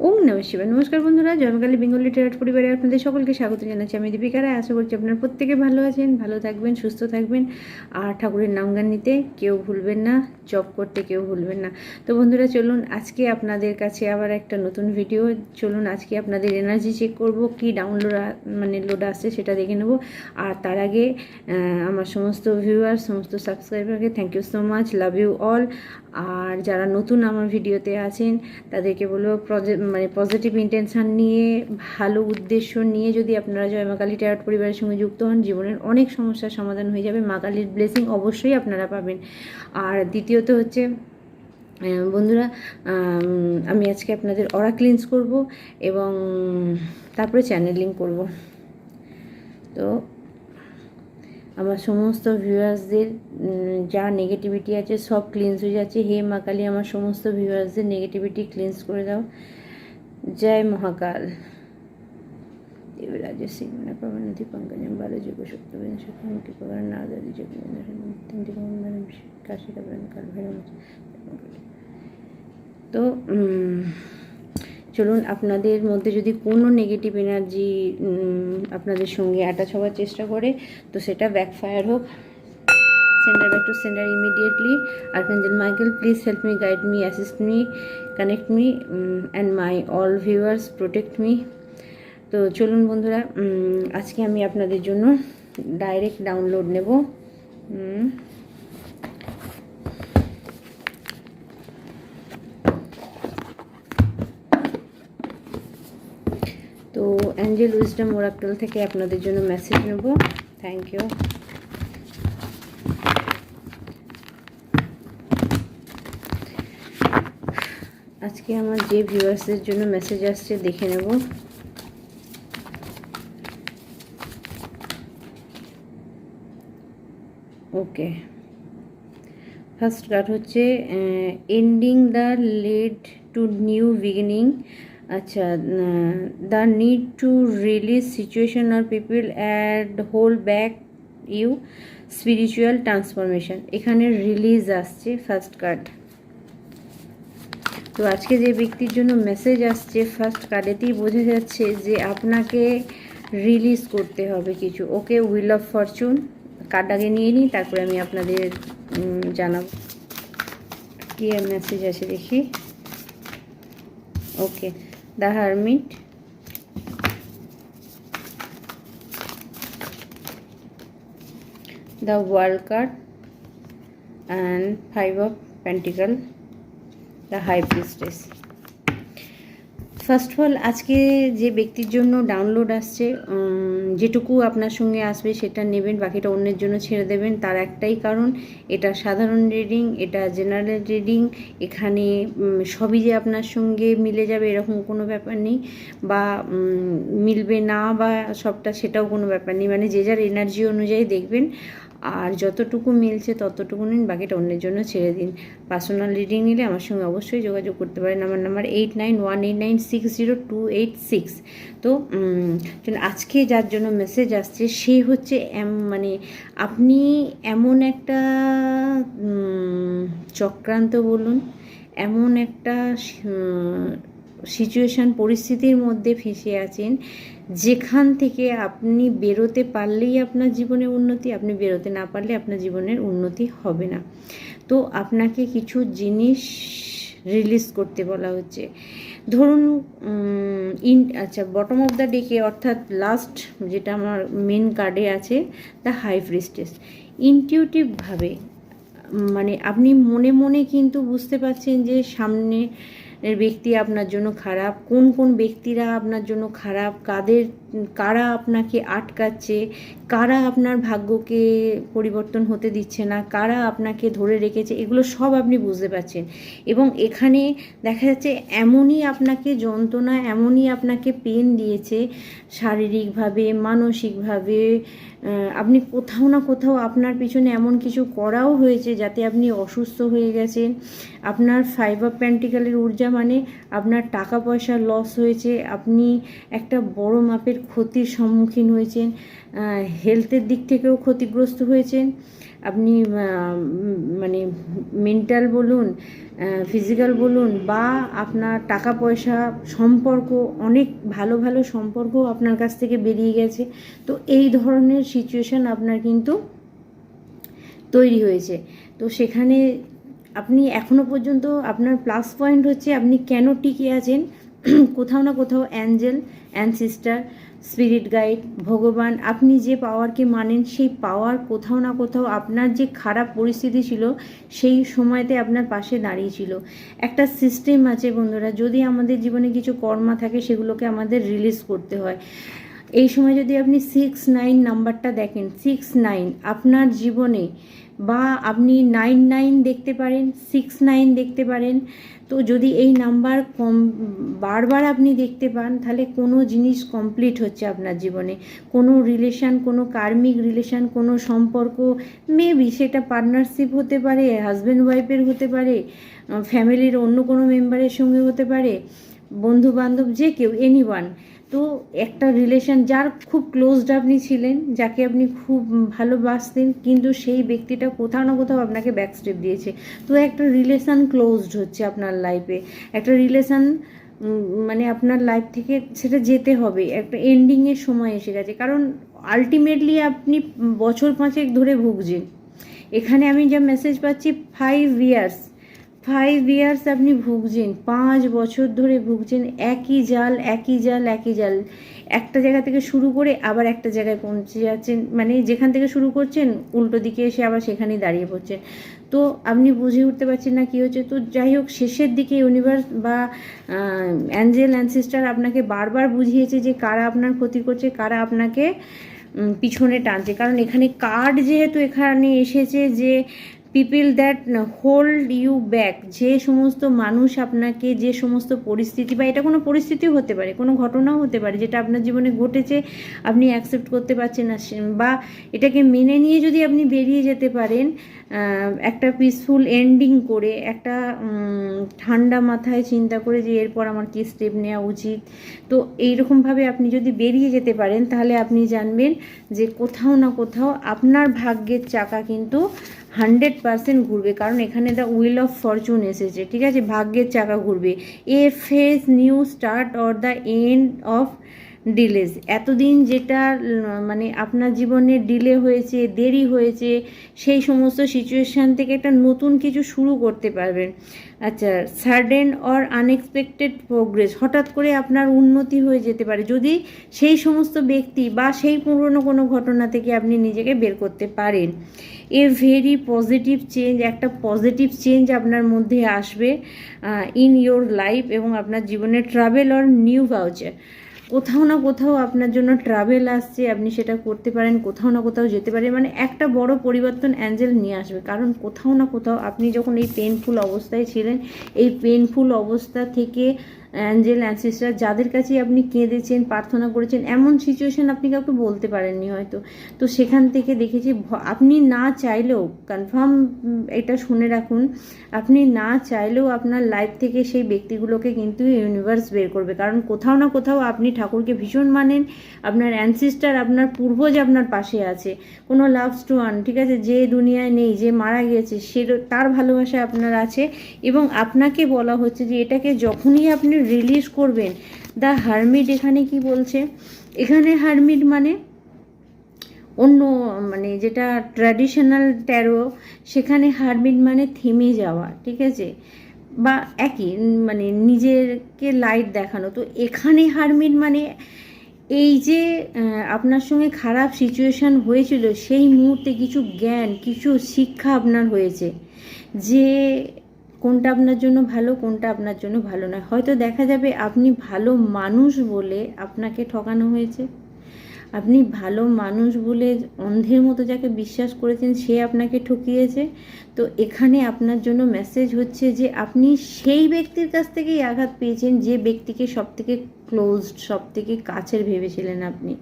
ওম নম শিবা নমস্কার বন্ধুরা জয়মকালী বেঙ্গলি টেরাট পরিবারে আপনাদের সকলকে স্বাগত জানাচ্ছি। আমি দীপিকা রায়, আশা করছি আপনার প্রত্যেকে ভালো আছেন, ভালো থাকবেন, সুস্থ থাকবেন। আর ঠাকুরের নাম গান নিতে কেউ ভুলবেন না। জব করতে কেউ ভুলবেন না। তো বন্ধুরা, চলুন আজকে আপনাদের কাছে আবার একটা নতুন ভিডিও চলুন আজকে আপনাদের এনার্জি চেক করব, কি ডাউনলোড মানে লোড আসছে সেটা দেখে নেব। আর তার আগে আমার সমস্ত ভিউয়ার সমস্ত সাবস্ক্রাইবারকে thank you so much love you all আর যারা নতুন আমার ভিডিওতে আছেন, তাদেরকে বলব মানে পজিটিভ ইন্টেনশন নিয়ে, ভালো উদ্দেশ্য নিয়ে যদি আপনারা জয় মা কালী পরিবারের সঙ্গে যুক্ত হন, জীবনের অনেক সমস্যার সমাধান হয়ে যাবে। মা কালীর ব্লেসিং অবশ্যই আপনারা পাবেন। আর দ্বিতীয়ত হচ্ছে বন্ধুরা, আমি আজকে আপনাদের অরা ক্লিনস করব এবং তারপরে চ্যানেলিং করব। তো আমার সমস্ত ভিউয়ার্সদের যা নেগেটিভিটি আছে, সব ক্লিনস হয়ে যাচ্ছে। হে মা কালী, আমার সমস্ত ভিউয়ার্সদের নেগেটিভিটি ক্লিনস করে দাও। জয় মহাকাল। তো চলুন আপনাদের মধ্যে যদি কোনো নেগেটিভ এনার্জি আপনাদের সঙ্গে অ্যাটাচ হওয়ার চেষ্টা করে তো সেটা ব্যাকফায়ার হোক sender back to sender immediately archangel michael please help me guide me assist me connect me um, and my all viewers protect me তো চলুন বন্ধুরা আজকে আমি আপনাদের জন্য ডাইরেক্ট ডাউনলোড নেব। তো অ্যাঞ্জেল উইজডম ওরাক্টল থেকে আপনাদের জন্য মেসেজ নেব। থ্যাংক ইউ আজকে আমার যে ভিউয়ার্সের জন্য মেসেজ আসছে, দেখে নেব। ওকে। ফার্স্ট কার্ড হচ্ছে ending the led to new beginning আচ্ছা the need to release situation R people that hold back you spiritual transformation এখানে রিলিজ আসছে ফার্স্ট কার্ড তো আজকে যে ব্যক্তির জন্য মেসেজ আসছে ফার্স্ট কার্ডেতেই বোঝা যাচ্ছে যে আপনাকে রিলিজ করতে হবে কিছু। Okay wheel of fortune card আগে নিয়ে নিই, তারপরে আমি আপনাদের জানাব। কি মেসেজ আছে দেখি। Okay the hermit the world card and five of pentacle the high high priestess first of all আজকে যে ব্যক্তির জন্য ডাউনলোড আসছে যেটুকু আপনার সঙ্গে আসবে সেটা নেবেন, বাকিটা অন্যের জন্য ছেড়ে দেবেন। তার একটাই কারণ, এটা সাধারণ রিডিং এটা জেনারেল রিডিং এখানে সবই যে আপনার সঙ্গে মিলে যাবে এরকম কোনো ব্যাপার নেই বা মিলবে না বা সবটা সেটাও কোনো ব্যাপার নেই। মানে যে যার এনার্জি অনুযায়ী দেখবেন আর যতটুকু মিলছে ততটুকু নিন, বাকিটা অন্যের জন্য ছেড়ে দিন। পার্সোনাল রিডিং নিলে আমার সঙ্গে অবশ্যই যোগাযোগ করতে পারেন। আমার number eight nine one eight nine six zero two eight six তো আজকে যার জন্য মেসেজ আসছে, সে হচ্ছে মানে আপনি এমন একটা চক্রান্ত বলুন, এমন একটা সিচুয়েশান পরিস্থিতির মধ্যে ফেঁসে আছেন। যেখান থেকে আপনি বেরোতে পারলেই আপনার জীবনে উন্নতি, আপনি বেরোতে না পারলে আপনার জীবনের উন্নতি হবে না। তো আপনাকে কিছু জিনিস রিলিজ করতে বলা হচ্ছে। ধরুন ইন আচ্ছা বটম অফ দ্য ডেকে অর্থাৎ লাস্ট যেটা আমার মেন কার্ডে আছে দ্য হাই প্রিস্টেস ইনটিউটিভভাবে মানে আপনি মনে মনে কিন্তু বুঝতে পারছেন যে সামনে ব্যক্তি আপনার জন্য খারাপ? কোন কোন ব্যক্তিরা আপনার জন্য খারাপ? কাদের, কারা আপনাকে আটকাচ্ছে? কারা আপনার ভাগ্যকে পরিবর্তন হতে দিচ্ছে না? কারা আপনাকে ধরে রেখেছে? এগুলো সব আপনি বুঝতে পারছেন। এবং এখানে দেখা যাচ্ছে এমনই আপনাকে যন্ত্রণা, এমনই আপনাকে পেন দিয়েছে শারীরিকভাবে, মানসিকভাবে আপনি কোথাও না কোথাও আপনার পিছনে এমন কিছু করাও হয়েছে যাতে আপনি অসুস্থ হয়ে গেছেন। আপনার ফাইবার প্যান্টিক্যালের ঊর্জা মানে আপনার টাকা পয়সা লস হয়েছে, আপনি একটা বড় মাপের ক্ষতির সম্মুখীন হয়েছেন হেলথের দিক থেকেও ক্ষতিগ্রস্ত হয়েছেন। আপনি মানে মেন্টাল বলুন ফিজিক্যাল বলুন, বা আপনার টাকা পয়সা সম্পর্ক, অনেক ভালো ভালো সম্পর্ক আপনার কাছ থেকে বেরিয়ে গেছে। তো এই ধরনের সিচুয়েশান আপনার কিন্তু তৈরি হয়েছে। তো সেখানে আপনি এখনও পর্যন্ত আপনার প্লাস পয়েন্ট হচ্ছে আপনি কেন টিকে আছেন? কোথাও না কোথাও অ্যাঞ্জেল অ্যানসিস্টার স্পিরিট গাইড ভগবান, আপনি যে পাওয়ারকে মানেন, সেই পাওয়ার কোথাও না কোথাও আপনার যে খারাপ পরিস্থিতি ছিল, সেই সময়তে আপনার পাশে দাঁড়িয়েছিল একটা সিস্টেম আছে বন্ধুরা, যদি আমাদের জীবনে কিছু কর্মা থাকে, সেগুলোকে আমাদের রিলিজ করতে হয়। এই সময় যদি আপনি সিক্স নাইন নাম্বারটা দেখেন সিক্স নাইন আপনার জীবনে বা আপনি নাইন নাইন দেখতে পারেন সিক্স নাইন দেখতে পারেন। তো যদি এই নাম্বার কম, বারবার আপনি দেখতে পান, তাহলে কোনো জিনিস কমপ্লিট হচ্ছে আপনার জীবনে। কোনো রিলেশান কোনো কার্মিক রিলেশান কোনো সম্পর্ক মেবি সেটা পার্টনারশিপ হতে পারে হাজব্যান্ড ওয়াইফের হতে পারে ফ্যামিলির অন্য কোনো মেম্বারের সঙ্গে হতে পারে বন্ধু বান্ধব যে কেউ এনিওয়ান তো একটা রিলেশন যার খুব ক্লোজড আপনি ছিলেন, যাকে আপনি খুব ভালোবাসতেন, কিন্তু সেই ব্যক্তিটা কোথাও না কোথাও আপনাকে ব্যাকস্টেপ দিয়েছে। তো একটা রিলেশন ক্লোজড হচ্ছে আপনার লাইফে একটা রিলেশন মানে আপনার লাইফ থেকে সেটা যেতে হবে। একটা এন্ডিংয়ের সময় এসে গেছে। কারণ আলটিমেটলি আপনি বছর পাঁচেক ধরে ভুগছেন। এখানে আমি যা মেসেজ পাচ্ছি ফাইভ ইয়ার্স ফাইভ ইয়ার্স আপনি ভুগছেন, পাঁচ বছর ধরে ভুগছেন, একই জাল একই জাল একই জাল। একটা জায়গা থেকে শুরু করে আবার একটা জায়গায় পৌঁছে যাচ্ছেন। মানে যেখান থেকে শুরু করছেন, উল্টো দিকে এসে আবার সেখানেই দাঁড়িয়ে পড়ছেন। তো আপনি বুঝে উঠতে পারছেন না কী হচ্ছে। তো যাই হোক, শেষের দিকে ইউনিভার্স বা অ্যাঞ্জেল অ্যানসিস্টার আপনাকে বারবার বুঝিয়েছে যে কারা আপনার ক্ষতি করছে, কারা আপনাকে পিছনে টানছে। কারণ এখানে কার্ড যেহেতু এখানে এসেছে যে people that hold you back যে সমস্ত মানুষ আপনাকে, যে সমস্ত পরিস্থিতি, বা এটা কোনো পরিস্থিতিও হতে পারে, কোনো ঘটনাও হতে পারে, যেটা আপনার জীবনে ঘটেছে, আপনি অ্যাকসেপ্ট করতে পারছেন না বা এটাকে মেনে নিয়ে যদি আপনি বেরিয়ে যেতে পারেন একটা পিসফুল এন্ডিং করে, একটা ঠান্ডা মাথায় চিন্তা করে যে এরপর আমার কী স্টেপ নেওয়া উচিত। তো এইরকমভাবে আপনি যদি বেরিয়ে যেতে পারেন, তাহলে আপনি জানবেন যে কোথাও না কোথাও আপনার ভাগ্যের চাকা কিন্তু হান্ড্রেড পারসেন্ট ঘুরবে, কারণ এখানে দ্য উইল অফ ফরচুন এসেছে, ঠিক আছে? ভাগ্যের চাকা ঘুরবে। A fresh new start or the end of delays এতদিন যেটা মানে আপনার জীবনে ডিলে হয়েছে, দেরি হয়েছে, সেই সমস্ত সিচুয়েশান থেকে একটা নতুন কিছু শুরু করতে পারবেন। আচ্ছা সাডেন অর আনএক্সপেক্টেড প্রোগ্রেস হঠাৎ করে আপনার উন্নতি হয়ে যেতে পারে। যদি সেই সমস্ত ব্যক্তি বা সেই পুরনো কোনো ঘটনা থেকে আপনি নিজেকে বের করতে পারেন। এ ভেরি পজিটিভ চেঞ্জ একটা পজিটিভ চেঞ্জ আপনার মধ্যে আসবে ইন ইয়োর লাইফ এবং আপনার জীবনে ট্রাভেল অর নিউ ভাউচার কোথাও না কোথাও আপনার জন্য ট্রাভেল আসছে, আপনি সেটা করতে পারেন, কোথাও না কোথাও যেতে পারেন মানে একটা বড় পরিবর্তন অ্যাঞ্জেল নিয়ে আসবে। কারণ কোথাও না কোথাও আপনি যখন এই পেনফুল অবস্থায় ছিলেন, এই পেনফুল অবস্থা থেকে অ্যাঞ্জেল অ্যানসিস্টার, যাদের কাছে আপনি কেঁদেছেন, প্রার্থনা করেছেন, এমন সিচুয়েশন আপনি কাউকে বলতে পারেননি হয়তো। তো সেখান থেকে দেখেছি আপনি না চাইলেও কনফার্ম এটা শুনে রাখুন, আপনি না চাইলেও আপনার লাইফ থেকে সেই ব্যক্তিগুলোকে কিন্তু ইউনিভার্স বের করবে। কারণ কোথাও না কোথাও আপনি ঠাকুরকে ভীষণ মানেন, আপনার অ্যানসিস্টার আপনার পূর্বজ আপনার পাশে আছে। কোনো লাভ স্টোয়ান ঠিক আছে? যে দুনিয়ায় নেই, যে মারা গিয়েছে, সে তার ভালোবাসা আপনার আছে এবং আপনাকে বলা হচ্ছে যে এটাকে যখনই আপনি রিলিজ করবেন। দ্য হারমিট এখানে কি বলছে? এখানে হারমিট মানে অন্য মানে যেটা ট্র্যাডিশনাল ট্যারো সেখানে হারমিট মানে থেমে যাওয়া, ঠিক আছে? বা একই মানে নিজেরকে লাইট দেখানো। তো এখানে হারমিট মানে এই যে আপনার সঙ্গে খারাপ সিচুয়েশান হয়েছিল, সেই মুহূর্তে কিছু জ্ঞান, কিছু শিক্ষা আপনার হয়েছে। যে কোনটা আপনার জন্য ভালো, কোনটা আপনার জন্য ভালো নয়। হয়তো দেখা যাবে আপনি ভালো মানুষ বলে আপনাকে ঠকানো হয়েছে। আপনি ভালো মানুষ বলে অন্ধের মতো যাকে বিশ্বাস করেছেন, সে আপনাকে ঠকিয়েছে। তো এখানে আপনার জন্য মেসেজ হচ্ছে যে, আপনি সেই ব্যক্তির কাছ থেকেই আঘাত পেয়েছেন যে ব্যক্তিকে সব থেকে ক্লোজড সব থেকে কাছের ভেবেছিলেন আপনি।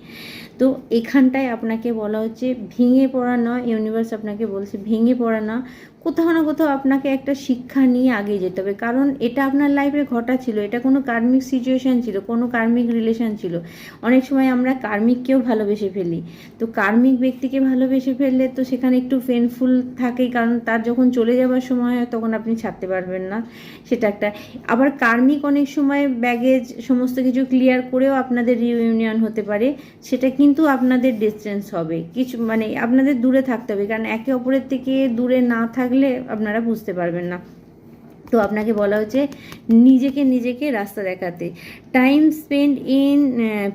তো এখানটায় আপনাকে বলা হচ্ছে, ভেঙে পড়া নয় ইউনিভার্স আপনাকে বলছে, ভেঙে পড়া না। কোথাও না কোথাও আপনাকে একটা শিক্ষা নিয়ে আগে যেতে হবে। কারণ এটা আপনার লাইফে ঘটা ছিল এটা কোনো কার্মিক সিচুয়েশান ছিল, কোনো কার্মিক রিলেশান ছিল। অনেক সময় আমরা কার্মিককেও ভালোবেসে ফেলি। তো কার্মিক ব্যক্তিকে ভালোবেসে ফেললে তো সেখানে একটু পেনফুল থাকেই, কারণ তার যখন চলে যাওয়ার সময় হয় তখন আপনি ছাড়তে পারবেন না, সেটা একটা। আবার কার্মিক অনেক সময় ব্যাগেজ সমস্ত কিছু ক্লিয়ার করেও আপনাদের রিউনিয়ন হতে পারে, সেটা কিন্তু আপনাদের ডিস্টেন্স হবে। কিছু মানে আপনাদের দূরে থাকতে হবে, কারণ একে অপরের থেকে দূরে না থাকলে আপনারা বুঝতে পারবেন না। তো আপনাকে বলা হচ্ছে নিজেকে নিজেকে রাস্তা দেখাতে। Time spend in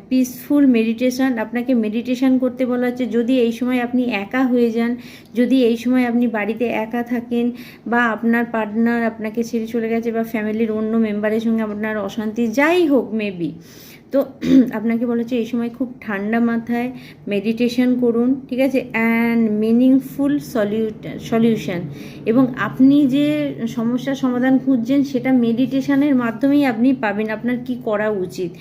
peaceful meditation আপনাকে মেডিটেশন করতে বলা হচ্ছে। যদি এই সময় আপনি একা হয়ে যান, যদি এই সময় আপনি বাড়িতে একা থাকেন বা আপনার পার্টনার আপনাকে ছেড়ে চলে গেছে বা ফ্যামিলির অন্য মেম্বারের সঙ্গে আপনার অশান্তি, যাই হোক মেবি তো আপনাকে বলা হচ্ছে এই সময় খুব ঠান্ডা মাথায় মেডিটেশন করুন, ঠিক আছে? অ্যান্ড মিনিংফুল সলিউ সলিউশন এবং আপনি যে সমস্যার সমাধান খুঁজছেন, সেটা মেডিটেশনের মাধ্যমেই আপনি পাবেন। আপনার কি করা উচিত?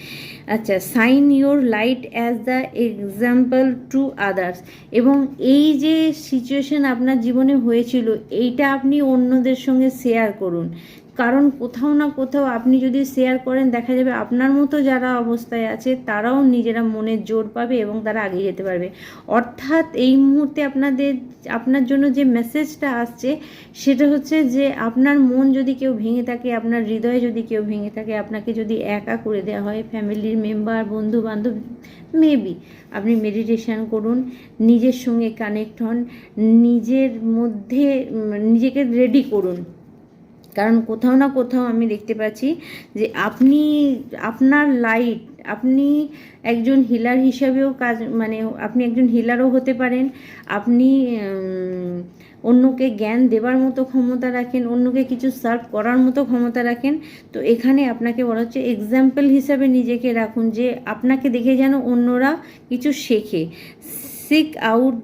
আচ্ছা shine your light as the example to others এবং এই যে সিচুয়েশন আপনার জীবনে হয়েছিল, এইটা আপনি অন্যদের সঙ্গে শেয়ার করুন। কারণ কোথাও না কোথাও আপনি যদি শেয়ার করেন, দেখা যাবে আপনার মতো যারা অবস্থায় আছে, তারাও নিজেরা মনের জোর পাবে এবং তারা এগিয়ে যেতে পারবে। অর্থাৎ এই মুহূর্তে আপনাদের, আপনার জন্য যে মেসেজটা আসছে, সেটা হচ্ছে যে আপনার মন যদি কেউ ভেঙে থাকে, আপনার হৃদয় যদি কেউ ভেঙে থাকে, আপনাকে যদি একা করে দেওয়া হয় ফ্যামিলির মেম্বার বন্ধু বান্ধব মেবি আপনি মেডিটেশন করুন, নিজের সঙ্গে কানেক্ট হন, নিজের মধ্যে নিজেকে রেডি করুন। কারণ কোথাও না কোথাও আমি দেখতে পাচ্ছি যে আপনি, আপনার লাইট আপনি একজন হিলার হিসাবেও কাজ মানে আপনি একজন হিলারও হতে পারেন। আপনি অন্যকে জ্ঞান দেওয়ার মতো ক্ষমতা রাখেন, অন্যকে কিছু সার্ভ করার মতো ক্ষমতা রাখেন। তো এখানে আপনাকে বলা হচ্ছে এক্সাম্পল হিসাবে নিজেকে রাখুন যে আপনাকে দেখে যেন অন্যরা কিছু শেখে। Seek out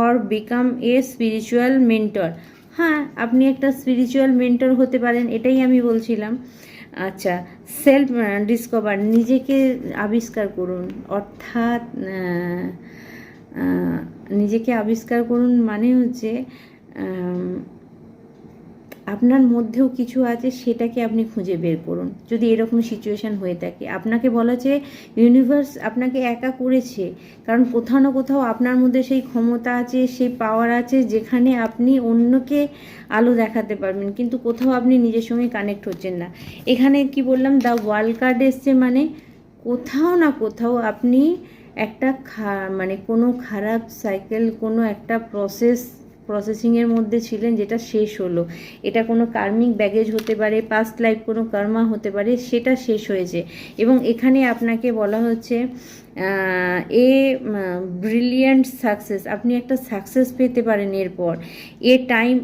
or become a spiritual mentor হ্যাঁ আপনি একটা স্পিরিচুয়াল মেন্টর হতে পারেন, এটাই আমি বলছিলাম। আচ্ছা সেলফ ডিসকভার নিজেকে আবিষ্কার করুন। অর্থাৎ নিজেকে আবিষ্কার করুন মানে হচ্ছে আপনার মধ্যেও কিছু আছে, সেটাকে আপনি খুঁজে বের করুন। যদি এরকম সিচুয়েশান হয়ে থাকে। আপনাকে বলা যে ইউনিভার্স আপনাকে একা করেছে। কারণ কোথাও না কোথাও আপনার মধ্যে সেই ক্ষমতা আছে, সেই পাওয়ার আছে, যেখানে আপনি অন্যকে আলো দেখাতে পারবেন। কিন্তু কোথাও আপনি নিজের সঙ্গে কানেক্ট হচ্ছেন না। এখানে কি বললাম? দ্য ওয়ার্ল্ড কার্ড এসছে মানে কোথাও না কোথাও আপনি একটা খা মানে কোনো খারাপ সাইকেল কোনো একটা প্রসেস প্রসেসিংয়ের মধ্যে ছিলেন, যেটা শেষ হলো। এটা কোনো কার্মিক ব্যাগেজ হতে পারে পাস্ট লাইফ কোনো কর্মা হতে পারে, সেটা শেষ হয়েছে। এবং এখানে আপনাকে বলা হচ্ছে এ ব্রিলিয়ান্ট সাকসেস আপনি একটা সাকসেস পেতে পারেন এরপর। এ টাইম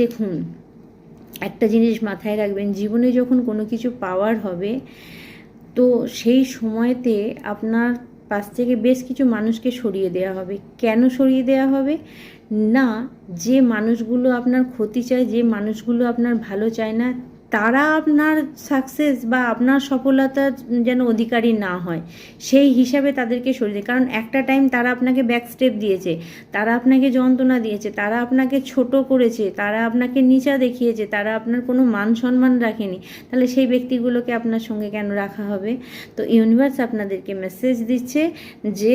দেখুন, একটা জিনিস মাথায় রাখবেন, জীবনে যখন কোনো কিছু পাওয়ার হবে, তো সেই সময়তে আপনার পাশ থেকে বেশ কিছু মানুষকে সরিয়ে দেওয়া হবে। কেন সরিয়ে দেওয়া হবে? না যে মানুষগুলো আপনার ক্ষতি চায় যে মানুষগুলো আপনার ভালো চায় না তারা আপনার সাকসেস বা আপনার সফলতার যেন অধিকারী না হয়, সেই হিসাবে তাদেরকে সরিয়ে কারণ একটা টাইম তারা আপনাকে ব্যাক স্টেপ দিয়েছে, তারা আপনাকে যন্ত্রণা দিয়েছে, তারা আপনাকে ছোট করেছে, তারা আপনাকে নিচা দেখিয়েছে, তারা আপনার কোনো মান সম্মান রাখেনি, তাহলে সেই ব্যক্তিগুলোকে আপনার সঙ্গে কেন রাখা হবে? তো ইউনিভার্স আপনাদেরকে মেসেজ দিচ্ছে যে,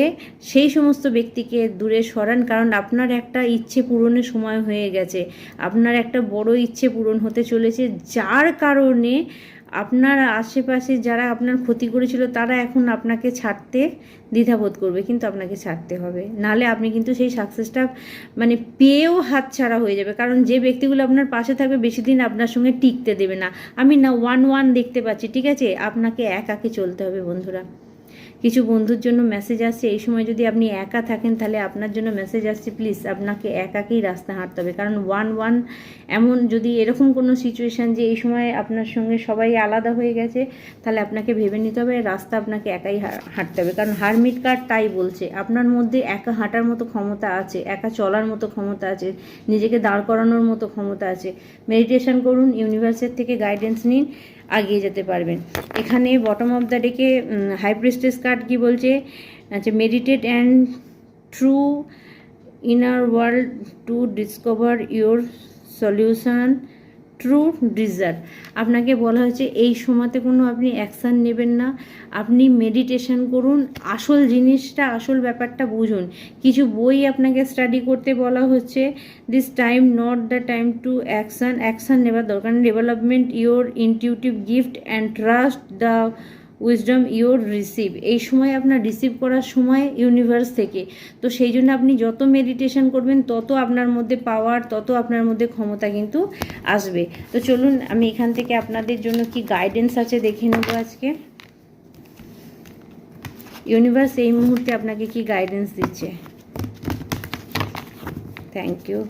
সেই সমস্ত ব্যক্তিকে দূরে সরান। কারণ আপনার একটা ইচ্ছে পূরণের সময় হয়ে গেছে। আপনার একটা বড় ইচ্ছে পূরণ হতে চলেছে, যার কারণে আপনার আশেপাশে যারা আপনার ক্ষতি করেছিল, তারা এখন আপনাকে ছাড়তে দ্বিধাবোধ করবে, কিন্তু আপনাকে ছাড়তে হবে। নালে আপনি কিন্তু সেই সাকসেসটা মানে পেয়েও হাত ছাড়া হয়ে যাবে। কারণ যে ব্যক্তিগুলো আপনার পাশে থাকবে, বেশি দিন আপনার সঙ্গে টিকতে দেবে না। আমি না ওয়ান ওয়ান দেখতে পাচ্ছি, ঠিক আছে? আপনাকে একাকে চলতে হবে, বন্ধুরা। কিছু বন্ধুর জন্য মেসেজ আসছে, এই সময় যদি আপনি একা থাকেন তাহলে আপনার জন্য মেসেজ আসছে প্লিজ আপনাকে একাকেই রাস্তা হাঁটতে হবে। কারণ ওয়ান ওয়ান এমন যদি এরকম কোনো সিচুয়েশান যে এই সময় আপনার সঙ্গে সবাই আলাদা হয়ে গেছে, তাহলে আপনাকে ভেবে নিতে হবে, রাস্তা আপনাকে একাই হাঁটতে হবে। কারণ হারমিট কার্ড তাই বলছে, আপনার মধ্যে একা হাঁটার মতো ক্ষমতা আছে, একা চলার মতো ক্ষমতা আছে, নিজেকে দাঁড় করানোর মতো ক্ষমতা আছে। মেডিটেশন করুন ইউনিভার্সের থেকে গাইডেন্স নিন। এগিয়ে যেতে পারবেন। এখানে বটম অফ দ্য ডেকে হাই প্রিস্টেস কার্ড কি বলছে? আচ্ছা meditate and true inner world to discover your solution true desert. আপনাকে বলা হয়েছে, এই সময়তে কোনো আপনি অ্যাকশান নেবেন না। আপনি মেডিটেশন করুন। আসল জিনিসটা, আসল ব্যাপারটা বুঝুন। কিছু বই আপনাকে স্টাডি করতে বলা হচ্ছে this time not the time to action action নেবার দরকার development your intuitive gift and trust the wisdom your receive এই সময় আপনার রিসিভ করার সময় ইউনিভার্স থেকে। তো সেই জন্য আপনি যত মেডিটেশন করবেন, তত আপনার মধ্যে পাওয়ার তত আপনার মধ্যে ক্ষমতা কিন্তু আসবে। তো চলুন, আমি এখান থেকে আপনাদের জন্য কি গাইডেন্স আছে দেখে নেব আজকে। ইউনিভার্স এই মুহূর্তে আপনাকে কি গাইডেন্স দিচ্ছে? থ্যাংক ইউ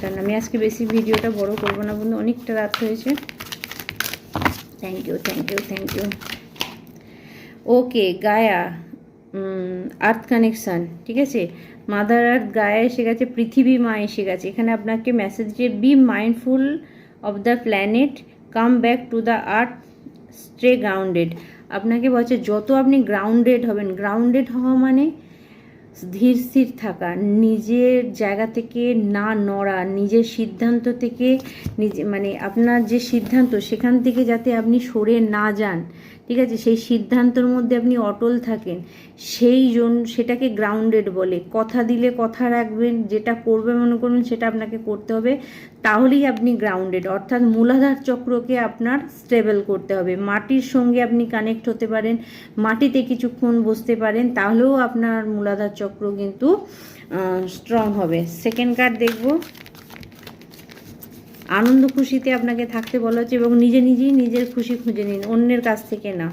কারণ আমি আজকে বেশি ভিডিওটা বড় করব না বন্ধু অনেকটা রাত হয়েছে। Thank you thank you thank you okay Gaia earth connection ঠিক আছে? মাদার আর্থ গায়া এসে গেছে, পৃথিবী মা এসে গেছে। এখানে আপনাকে মেসেজ দিয়ে be mindful of the planet come back to the earth stay grounded আপনাকে বলছে, যত আপনি গ্রাউন্ডেড হবেন গ্রাউন্ডেড হওয়া মানে ধীর স্থির থাকা, নিজের জায়গা থেকে না নড়া, নিজের সিদ্ধান্ত থেকে নিজে মানে আপনার যে সিদ্ধান্ত, সেখান থেকে যাতে আপনি সরে না যান ঠিক আছে? সেই সিদ্ধান্তর মধ্যে আপনি অটল থাকেন। সেই জন্য সেটাকে গ্রাউন্ডেড বলে। কথা দিলে কথা রাখবেন, যেটা করবে মনে করবেন সেটা আপনাকে করতে হবে। তাহলেই আপনি গ্রাউন্ডেড অর্থাৎ মূলাধার চক্রকে আপনার স্টেবল করতে হবে। মাটির সঙ্গে আপনি কানেক্ট হতে পারেন, মাটিতে কিছুক্ষণ বসতে পারেন, তাহলেও আপনার মূলাধার চক্র কিন্তু স্ট্রং হবে। সেকেন্ড কার্ড দেখব। আনন্দ খুশিতে আপনাকে থাকতে বলা হচ্ছে এবং নিজে নিজেই নিজের খুশি খুঁজে নিন, অন্যের কাছ থেকে না।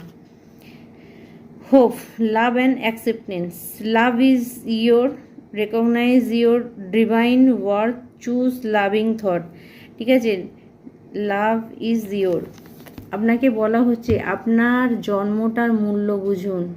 Hope, love and acceptance. Love is your, recognize your divine worth, choose loving thought. ঠিক আছে? Love is your. আপনাকে বলা হচ্ছে আপনার জন্মটার মূল্য বুঝুন।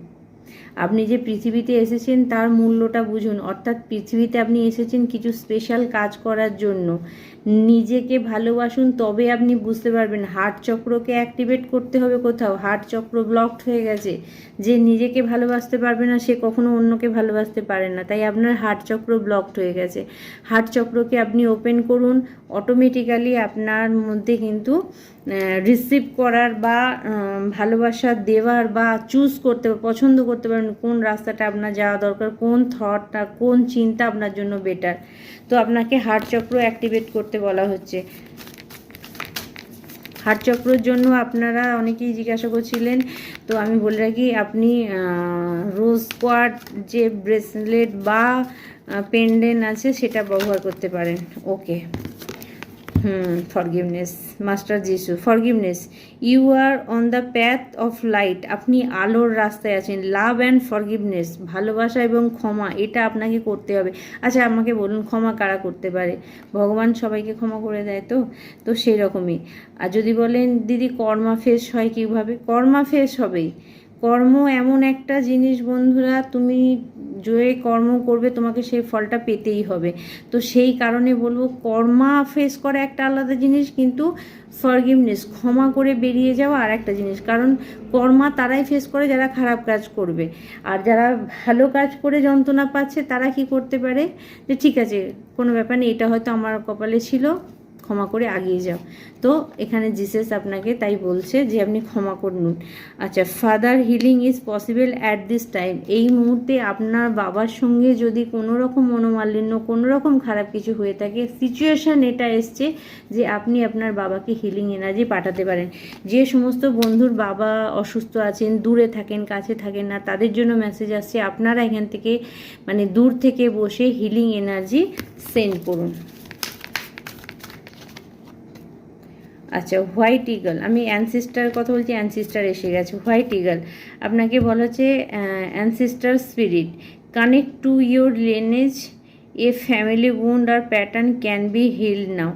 আপনি যে পৃথিবীতে এসেছেন তার মূল্যটা বুঝুন। অর্থাৎ পৃথিবীতে আপনি এসেছেন কিছু স্পেশাল কাজ করার জন্য। নিজেকে ভালোবাসুন, তবে আপনি বুঝতে পারবেন হার্ট চক্রকে অ্যাক্টিভেট করতে হবে কোথাও। হার্ট চক্র ব্লকড হয়ে গেছে। যে নিজেকে ভালোবাসতে পারবে না, সে কখনো অন্যকে ভালোবাসতে পারে না। তাই আপনার হার্ট চক্র ব্লকড হয়ে গেছে। হার্ট চক্রকে আপনি ওপেন করুন। অটোমেটিক্যালি আপনার মধ্যে কিন্তু রিসিভ করার বা ভালোবাসা দেওয়ার বা চুজ করতে পছন্দ করতে পারেন কোন রাস্তাটা আপনার যাওয়া দরকার, কোন থটটা কোন চিন্তা আপনার জন্য বেটার তো আপনাকে হার্ট চক্র অ্যাক্টিভেট করতে বলা হচ্ছে। হার্ট চক্রর জন্য আপনারা অনেকেই জিজ্ঞাসা করছিলেন, তো আমি বলে রাখি, আপনি রোজ কোয়াড যে ব্রেসলেট বা পেন্ডেন্ট আছে সেটা ব্যবহার করতে পারেন। ওকে হুম ফরগিভনেস মাস্টার যিশু forgiveness you are on the path of light আপনি আলোর রাস্তায় আছেন। লাভ অ্যান্ড ফরগিভনেস ভালোবাসা এবং ক্ষমা, এটা আপনাকে করতে হবে। আচ্ছা আমাকে বলুন, ক্ষমা কারা করতে পারে? ভগবান সবাইকে ক্ষমা করে দেয় তো? তো সেই রকমই আর যদি বলেন, দিদি কর্মা ফেস হয় কীভাবে? কর্মা ফেস হবেই। কর্ম এমন একটা জিনিস বন্ধুরা, তুমি যে কর্ম করবে তোমাকে সেই ফলটা পেতেই হবে। তো সেই কারণে বলব, কর্মা ফেস করা একটা আলাদা জিনিস, কিন্তু ফরগিভনেস ক্ষমা করে বেরিয়ে যাওয়া আর একটা জিনিস। কারণ কর্মা তারাই ফেস করে যারা খারাপ কাজ করবে। আর যারা ভালো কাজ করে যন্ত্রণা পাচ্ছে, তারা কি করতে পারে? যে ঠিক আছে, কোনো ব্যাপার নেই, এটা হয়তো আমার কপালে ছিল। ক্ষমা করে আগিয়ে যাও। তো এখানে জিসেস আপনাকে তাই বলছে যে আপনি ক্ষমা করুন। আচ্ছা father healing is possible at this time. এই মুহূর্তে আপনার বাবার সঙ্গে যদি কোনো রকম মনোমালিন্য, কোনো রকম খারাপ কিছু হয়ে থাকে সিচুয়েশান এটা এসছে যে আপনি আপনার বাবাকে হিলিং এনার্জি পাঠাতে পারেন। যে সমস্ত বন্ধুর বাবা অসুস্থ আছেন, দূরে থাকেন, কাছে থাকেন না, তাদের জন্য মেসেজ আসছে, আপনারা এখান থেকে মানে দূর থেকে বসে হিলিং এনার্জি সেন্ড করুন। আচ্ছা হোয়াইট ইগল আমি অ্যানসিস্টার কথা বলছি অ্যানসিস্টার এসে গেছে হোয়াইট ইগল আপনাকে বলা হচ্ছে ancestor spirit connect to your lineage a family wound or pattern can be heal now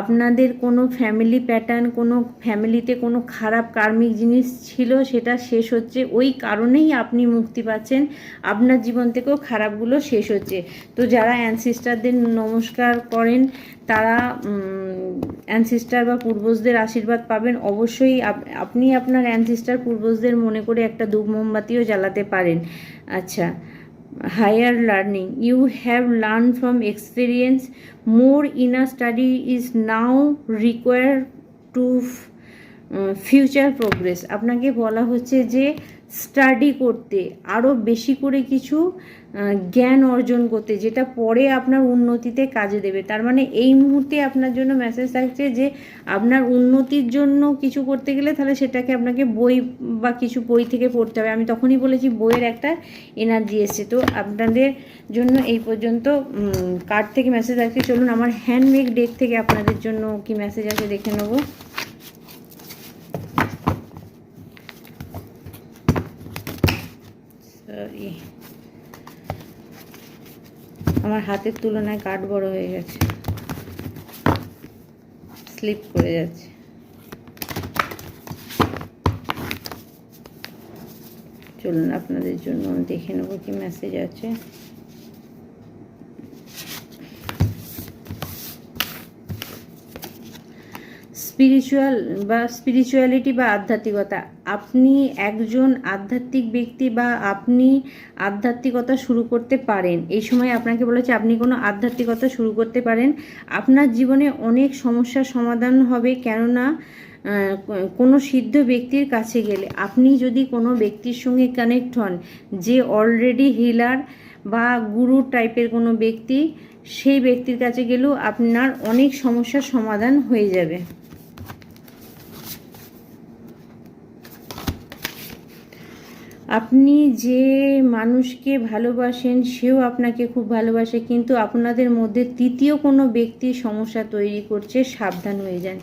আপনাদের কোনো ফ্যামিলি প্যাটার্ন কোনো ফ্যামিলিতে কোনো খারাপ কার্মিক জিনিস ছিল, সেটা শেষ হচ্ছে, ওই কারণেই আপনি মুক্তি পাচ্ছেন। আপনার জীবন থেকেও খারাপগুলো শেষ হচ্ছে। তো যারা অ্যানসিস্টারদের নমস্কার করেন, তারা অ্যানসিস্টার বা পূর্বজদের আশীর্বাদ পাবেন। অবশ্যই আপনি আপনার অ্যানসিস্টার পূর্বজদের মনে করে একটা ধূপ মোমবাতিও জ্বালাতে পারেন। আচ্ছা higher learning you have learned from experience more inner study is now required to future progress আপনাকে বলা হচ্ছে যে স্টাডি করতে আরও বেশি করে কিছু জ্ঞান অর্জন করতে, যেটা পরে আপনার উন্নতিতে কাজে দেবে। তার মানে এই মুহূর্তে আপনার জন্য মেসেজ থাকছে যে, আপনার উন্নতির জন্য কিছু করতে গেলে তাহলে সেটাকে আপনাকে বই বা কিছু বই থেকে পড়তে হবে। আমি তখনই বলেছি, বইয়ের একটা এনার্জি এসছে। তো আপনাদের জন্য এই পর্যন্ত কার্ড থেকে মেসেজ আসছে। চলুন আমার হ্যান্ডমেড ডেট থেকে আপনাদের জন্য কি মেসেজ আছে দেখে নেব। সরি আমার হাতের তুলনায় কাঠ বড় হয়ে গেছে। স্লিপ করে যাচ্ছে। চলুন আপনাদের জন্য দেখে নেব কি মেসেজ আছে। স্পিরিচুয়াল বা স্পিরিচুয়ালিটি বা আধ্যাত্মিকতা। আপনি একজন আধ্যাত্মিক ব্যক্তি বা আপনি আধ্যাত্মিকতা শুরু করতে পারেন। এই সময় আপনাকে বলেছে আপনি কোনো আধ্যাত্মিকতা শুরু করতে পারেন। আপনার জীবনে অনেক সমস্যার সমাধান হবে, কেননা কোনো সিদ্ধ ব্যক্তির কাছে গেলে, আপনি যদি কোনো ব্যক্তির সঙ্গে কানেক্ট হন, যে অলরেডি হিলার বা গুরু টাইপের কোনো ব্যক্তি, সেই ব্যক্তির কাছে গেলেও আপনার অনেক সমস্যার সমাধান হয়ে যাবে। আপনি যে মানুষকে ভালোবাসেন, সেও আপনাকে খুব ভালোবাসে, কিন্তু আপনাদের মধ্যে তৃতীয় কোনো ব্যক্তি সমস্যা তৈরি করছে, সাবধান হয়ে যান।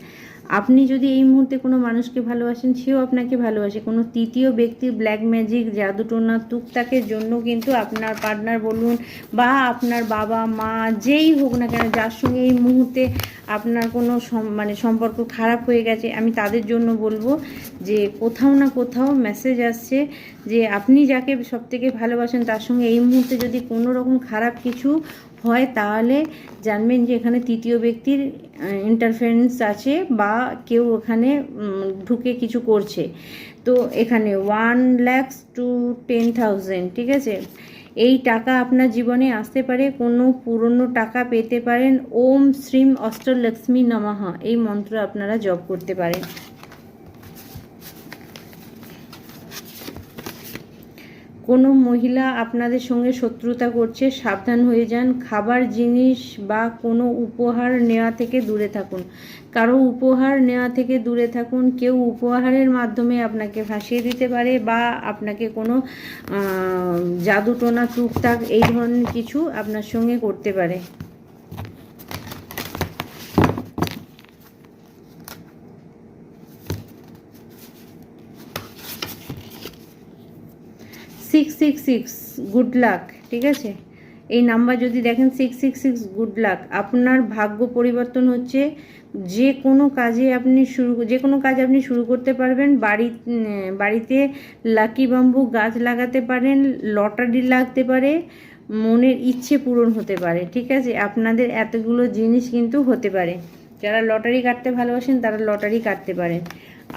আপনি যদি এই মুহূর্তে কোনো মানুষকে ভালোবাসেন, সেও আপনাকে ভালোবাসে। কোনো তৃতীয় ব্যক্তির ব্ল্যাক ম্যাজিক জাদুটোনা তুকতাকের জন্য কিন্তু আপনার পার্টনার বলুন বা আপনার বাবা, মা, যেই হোক না কেন, যার সঙ্গে এই মুহূর্তে আপনার কোনো মানে সম্পর্ক খারাপ হয়ে গেছে, আমি তাদের জন্য বলব যে কোথাও না কোথাও মেসেজ আসছে যে আপনি যাকে সব থেকে ভালোবাসেন, তার সঙ্গে এই মুহূর্তে যদি কোনো রকম খারাপ কিছু হয় তাহলে জানবেন যে এখানে তৃতীয় ব্যক্তির ইন্টারফারেন্স আছে বা কেউ ওখানে ঢুকে কিছু করছে। তো এখানে one lakhs to ten thousand ঠিক আছে? এই টাকা আপনার জীবনে আসতে পারে, কোনো পুরনো টাকা পেতে পারেন। ওম শ্রীম অষ্টলক্ষ্মী নমাহা এই মন্ত্র আপনারা জপ করতে পারেন। কোনো মহিলা আপনাদের সঙ্গে শত্রুতা করছে, সাবধান হয়ে যান। খাবার, জিনিস বা কোনো উপহার নেওয়া থেকে দূরে থাকুন। কারও উপহার নেওয়া থেকে দূরে থাকুন। কেউ উপহারের মাধ্যমে আপনাকে ভাসিয়ে দিতে পারে বা আপনাকে কোনো জাদুটোনা, টুকটাক এই ধরনের কিছু আপনার সঙ্গে করতে পারে। সিক্স সিক্স গুড লাক ঠিক আছে? এই নাম্বার যদি দেখেন six six six good luck আপনার ভাগ্য পরিবর্তন হচ্ছে যে কোনো কাজে আপনি শুরু, যে কোনো কাজ আপনি শুরু করতে পারবেন। বাড়ি বাড়িতে লাকি বাম্বু গাছ লাগাতে পারেন লটারি লাগতে পারে, মনের ইচ্ছে পূরণ হতে পারে, ঠিক আছে? আপনাদের এতগুলো জিনিস কিন্তু হতে পারে। যারা লটারি কাটতে ভালোবাসেন তারা লটারি কাটতে পারেন।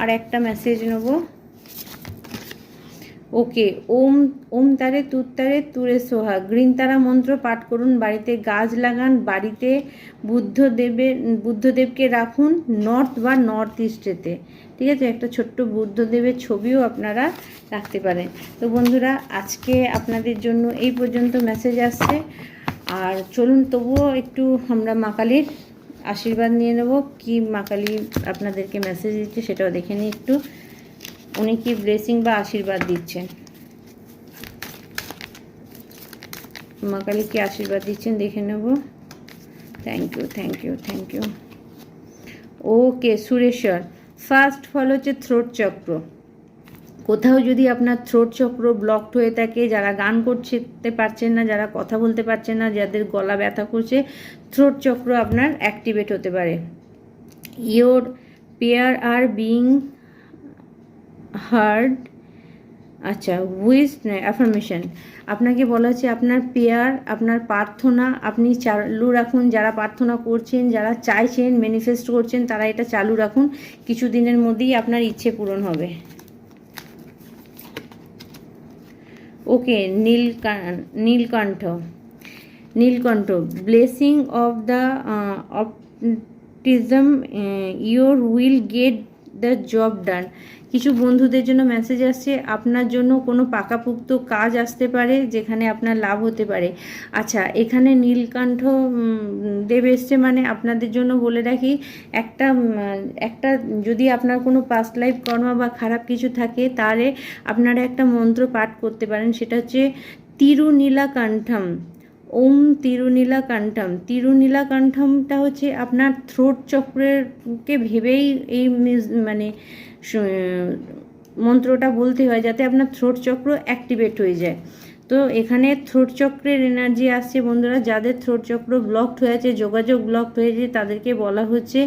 আর একটা মেসেজ নেব। ওকে, ওম ওম তারে তুত্তারে তুরে সোহা। গ্রিন তারা মন্ত্র পাঠ করুন, বাড়িতে গাছ লাগান, বাড়িতে বুদ্ধদেবের বুদ্ধদেবকে রাখুন, নর্থ বা নর্থ ইস্টেতে। ঠিক আছে? একটা ছোট্ট বুদ্ধদেবের ছবিও আপনারা রাখতে পারেন। তো বন্ধুরা, আজকে আপনাদের জন্য এই পর্যন্ত মেসেজ আসছে। আর চলুন, তবুও একটু আমরা মা কালীর আশীর্বাদ নিয়ে নেব। কি মা কালী আপনাদেরকে মেসেজ দিচ্ছে সেটাও দেখে নিই একটু। উনি কি ব্লেসিং বা আশীর্বাদ দিচ্ছেন? মা কালী কি আশীর্বাদ দিচ্ছেন? দেখে নেব। Thank you thank you thank you okay Sureshwar first fall হচ্ছে থ্রোট চক্র কোথাও যদি আপনার থ্রোট চক্র ব্লকড হয়ে থাকে, যারা গান করতে পারছেন না, যারা কথা বলতে পারছেন না, যাদের গলা ব্যথা করছে থ্রোট চক্র আপনার অ্যাক্টিভেট হতে পারে। Your prayer are being heard আচ্ছা উইস অ্যাফার্মেশন। আপনাকে বলা হচ্ছে আপনার পেয়ার, আপনার প্রার্থনা, আপনি চালু রাখুন। যারা প্রার্থনা করছেন, যারা চাইছেন ম্যানিফেস্ট করছেন, তারা এটা চালু রাখুন। কিছু দিনের মধ্যেই আপনার ইচ্ছে পূরণ হবে। Okay Neel Nilkantha. Nilkantha blessing of the optimism your will get the job done. কিছু বন্ধুদের জন্য মেসেজ আসছে, আপনার জন্য কোনো পাকাপুক্ত কাজ আসতে পারে যেখানে আপনার লাভ হতে পারে। আচ্ছা এখানে নীলকণ্ঠ দেব এসছে মানে আপনাদের জন্য বলে রাখি, একটা একটা যদি আপনার কোনো পাস্ট লাইফ কর্ম বা খারাপ কিছু থাকে তাহলে আপনারা একটা মন্ত্র পাঠ করতে পারেন, সেটা হচ্ছে তিরুনীলাকণ্ঠম। ওম তিরুনীলাকণ্ঠম। তিরুনীলাকণ্ঠমটা হচ্ছে আপনার থ্রোট চক্রেরকে ভেবেই এই মানে মন্ত্রটা বলতে হয় যাতে আপনার থ্রোট চক্র অ্যাক্টিভেট হয়ে যায়। তো এখানে থ্রোট চক্রের এনার্জি আসছে বন্ধুরা, যাদের থ্রোট চক্র ব্লকড হয়ে আছে, যোগাযোগ ব্লকড হয়েছে তাদেরকে বলা হচ্ছে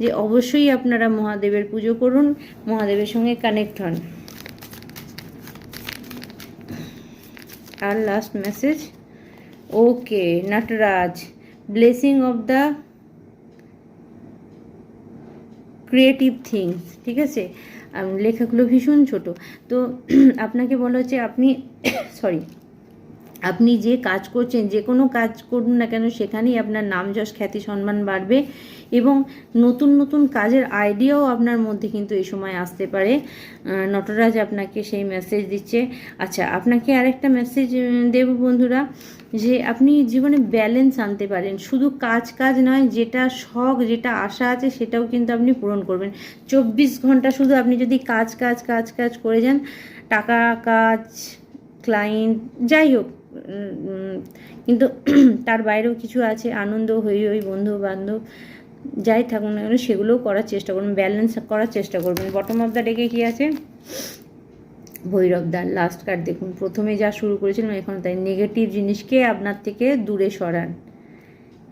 যে অবশ্যই আপনারা মহাদেবের পুজো করুন, মহাদেবের সঙ্গে কানেক্ট হন। আর last message okay Nataraja blessing of the creative things ঠিক আছে? লেখাগুলো ভীষণ ছোট। তো আপনাকে বলা হচ্ছে আপনি সরি আপনি যে কাজ করছেন, যে কোনো কাজ করুন না কেন, সেখানেই আপনার নাম, যশ, খ্যাতি, সম্মান বাড়বে। এবং নতুন নতুন কাজের আইডিয়াও আপনার মধ্যে কিন্তু এই সময় আসতে পারে। নটরাজ আপনাকে সেই মেসেজ দিচ্ছে। আচ্ছা আপনাকে আরেকটা মেসেজ দেব বন্ধুরা, যে আপনি জীবনে ব্যালেন্স আনতে পারেন। শুধু কাজ কাজ নয়, যেটা শখ, যেটা আশা আছে, সেটাও কিন্তু আপনি পূরণ করবেন। চব্বিশ ঘণ্টা শুধু আপনি যদি কাজ কাজ কাজ কাজ করে যান, টাকা, কাজ ক্লায়েন্ট যাই হোক কিন্তু তার বাইরেও কিছু আছে, আনন্দ, হই হই বন্ধু বান্ধব যাই থাকুন না কেন, সেগুলোও করার চেষ্টা করবেন ব্যালেন্স করার চেষ্টা করবেন। বটম অফ দ্য ডেকে কী আছে? ভৈরব ভৈরবদার লাস্ট কার্ড দেখুন। প্রথমে যা শুরু করেছিলাম, এখন তাই নেগেটিভ জিনিসকে আপনার থেকে দূরে সরান।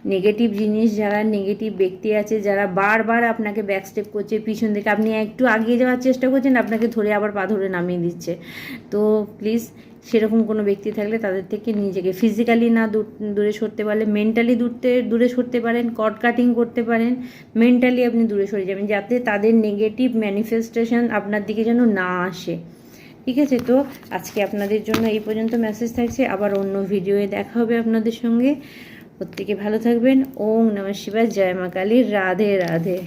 নেগেটিভ জিনিস, যারা নেগেটিভ ব্যক্তি আছে, যারা বারবার আপনাকে ব্যাকস্টেপ করছে, পিছন থেকে আপনি একটু আগিয়ে যাওয়ার চেষ্টা করছেন, আপনাকে ধরে আবার পা ধরে নামিয়ে দিচ্ছে। তো প্লিজ সেরকম কোনো ব্যক্তি থাকলে তাদের থেকে নিজেকে ফিজিক্যালি না দূরে সরতে পারলে মেন্টালি দূরতে, দূরে সরতে পারেন কট কাটিং করতে পারেন মেন্টালি আপনি দূরে সরে যাবেন, যাতে তাদের নেগেটিভ ম্যানিফেস্টেশন আপনার দিকে যেন না আসে। ঠিক আছে তো? আজকে আপনাদের জন্য এই পর্যন্ত মেসেজ থাকছে। আবার অন্য ভিডিওয়ে দেখা হবে আপনাদের সঙ্গে। প্রত্যেকে ভালো থাকবেন। ওম নমঃ জয় মা কালী। রাধে রাধে।